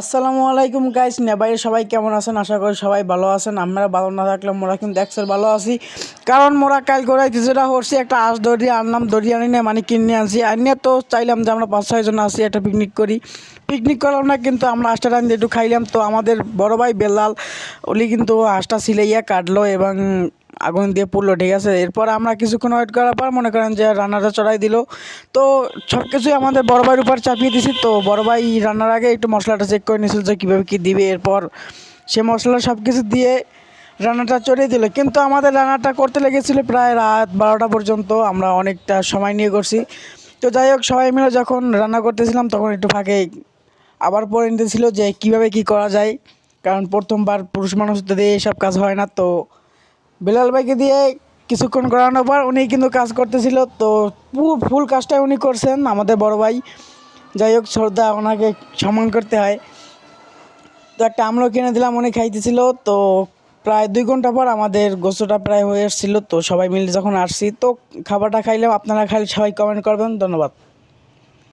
আসসালামু আলাইকুম গাইস নেবাইরে সবাই কেমন আছেন? আশা করি সবাই ভালো আছেন। আমরা ভালো না থাকলে মোরা কিন্তু একসাথে ভালো আছি। কারণ মোরা কাল করে কিছুটা করছি একটা আঁশ দড়ি আনলাম দড়ি আনি না মানে কিনে আনছি। আনিয়ে তো চাইলাম যে আমরা পাঁচ ছয়জন আসি একটা পিকনিক করি। পিকনিক করলাম না কিন্তু আমরা হাঁসটা রান্ধি একটু খাইলাম। তো আমাদের বড় ভাই বেলাল ওলি কিন্তু হাঁসটা সিলাইয়া কাটলো এবং আগুন দিয়ে পুড়লো, ঠিক আছে? এরপর আমরা কিছুক্ষণ ওয়েট করার পর মনে করেন যে রান্নাটা চড়াই দিল। তো সব কিছুই আমাদের বড় ভাইয়ের উপর চাপিয়ে দিছি। তো বড় ভাই রান্নার আগে একটু মশলাটা চেক করে নিয়েছিল যে কীভাবে কী দিবে। এরপর সে মশলা সব কিছু দিয়ে রান্নাটা চড়িয়ে দিল। কিন্তু আমাদের রান্নাটা করতে লেগেছিল প্রায় রাত বারোটা পর্যন্ত। আমরা অনেকটা সময় নিয়ে করছি। তো যাই হোক, সবাই মিলে যখন রান্না করতেছিলাম তখন একটু ফাঁকে আবার পরে নিতেছিল যে কীভাবে কী করা যায়। কারণ প্রথমবার পুরুষ মানুষদের দিয়ে এসব কাজ হয় না। তো বিলাল ভাইকে দিয়ে কিছুক্ষণ করানোর পর উনি কিন্তু কাজ করতেছিল। তো পু- ফুল কাজটাই উনি করছেন, আমাদের বড় ভাই। যাই হোক, শ্রদ্ধা ওনাকে সম্মান করতে হয়। তো একটা আমলো কিনে দিলাম, উনি খাইতেছিল। তো প্রায় দুই ঘণ্টা পর আমাদের গোস্তটা প্রায় হয়ে এসেছিল তো সবাই মিলে যখন আসছি, তো খাবারটা খাইলাম। আপনারা খালি সবাই কমেন্ট করবেন। ধন্যবাদ।